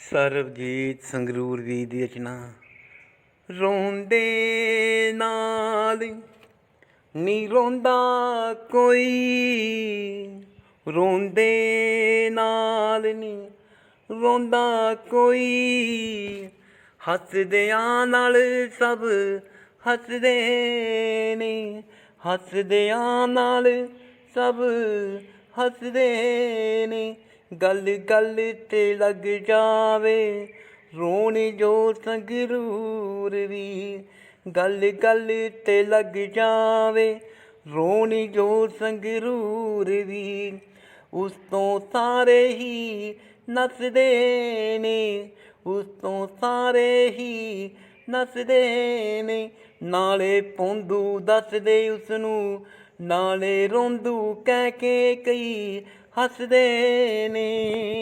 ਸਰਬਜੀਤ ਸੰਗਰੂਰ ਵੀ ਦੀ ਰਚਨਾ। ਰੋਂਦੇ ਨਾਲ ਨੀ ਰੋਂਦਾ ਕੋਈ। ਰੋਂਦੇ ਨਾਲ ਨੀ ਰੋਂਦਾ ਕੋਈ। ਹੱਸਦਿਆਂ ਨਾਲ ਸਭ ਹੱਸਦੇ ਨੇ। ਹੱਸਦਿਆਂ ਨਾਲ ਸਭ ਹੱਸਦੇ ਨੇ। ਗੱਲ ਗੱਲ ਤੇ ਲੱਗ ਜਾਵੇ, ਰੋਣੀ ਜੋ ਸੰਗਰੂਰ ਵੀ। ਗੱਲ ਗੱਲ ਤੇ ਲੱਗ ਜਾਵੇ, ਰੋਣੀ ਜੋ ਸੰਗਰੂਰ ਵੀ। ਉਸ ਤੋਂ ਸਾਰੇ ਹੀ ਨੱਚਦੇ ਨੇ, ਉਸ ਤੋਂ ਸਾਰੇ ਹੀ ਨੱਚਦੇ ਨੇ। ਨਾਲੇ ਪੌਂਦੂ ਦੱਸਦੇ ਉਸ ਨੂੰ ਨਾਲੇ ਰੋਂਦੂ ਕਹਿ ਕੇ ਕਈ ਹੱਸਦੇ ਨੇ।